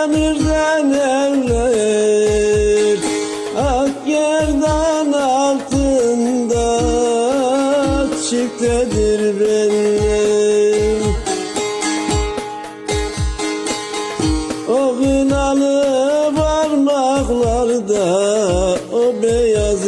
demirden evlenir Ak yerden altında çiftedir benim. O kınalı parmaklarda o beyaz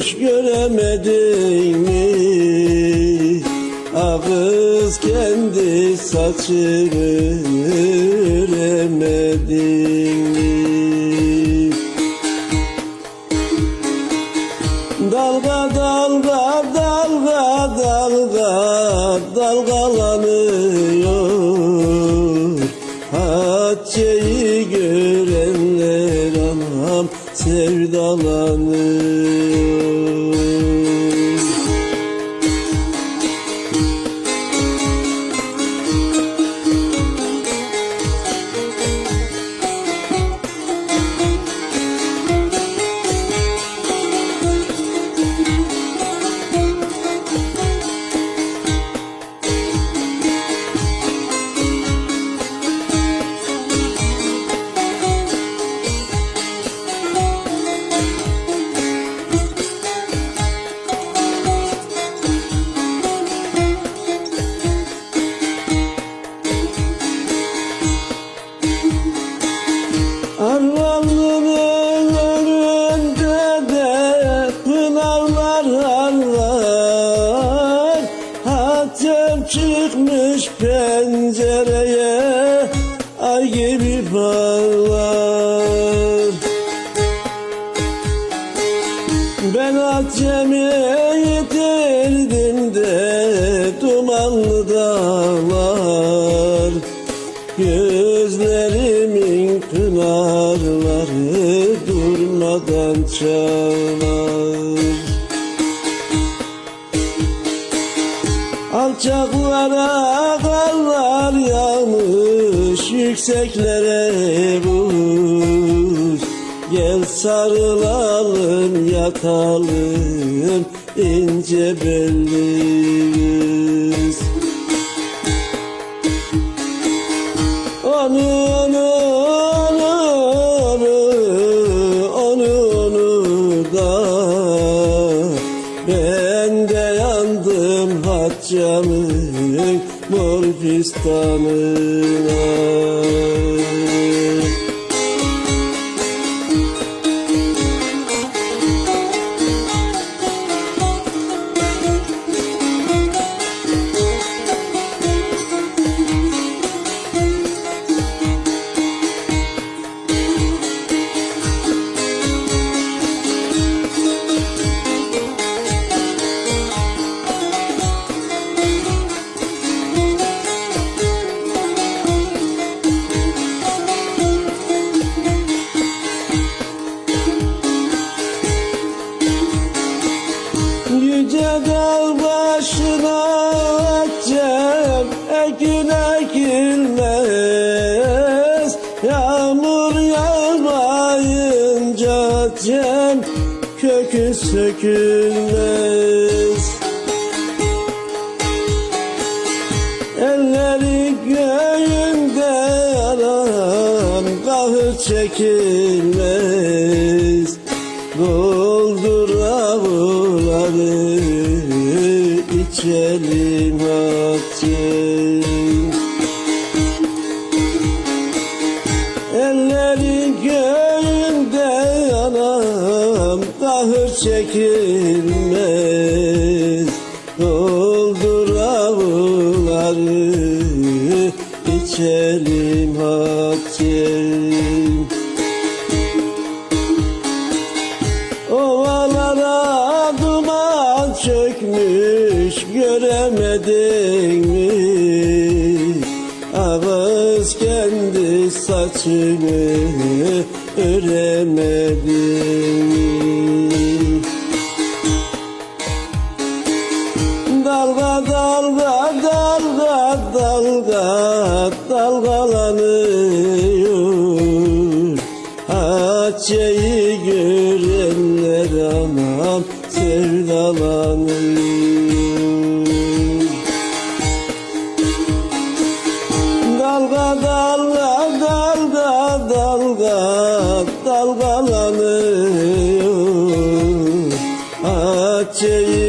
çökmüş göremedin mi? Ağız kendi saçını öremedin mi? Dalga dalga dalga dalga dalgalanıyor de pınarlar harlar Hatem çıkmış pencereye ay gibi parlar Ben Hatem'i yitirdim de dumanlı dağlar. Gözlerimin pınarları durmadan çalar Alçaklara karlar yağmış yükseklere buz Gel sarılalım yatalım ince belli Gülistanı ekilmez Yağmur yağmayınca Cem kökü sökülmez. Elleri göğünde alan kahır çekilmez. Doldur avluları içelim Hatice çekilmez Doldur avluları içelim Hatice Ovalara duman çökmüş göremedin mi? Ağız kendi saçını öremedin mi? Dalgalanıyor. Hatice'yi görenler anam sevdalanır Dalga dalga dalga dalga dalgalanıyor. Hatice'yi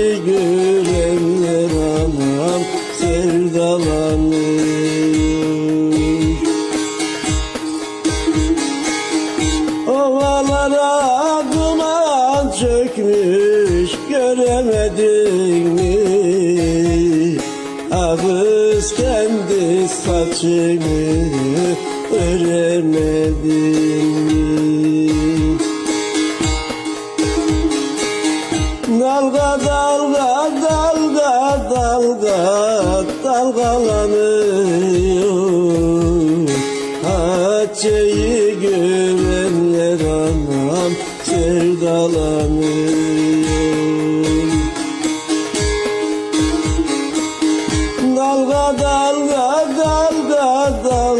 çökmüş göremedin mi? Ağız kendi saçını öremedin mi? Dalga dalga dalga dalga dalgalanıyor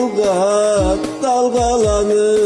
Dalga dalgalanır.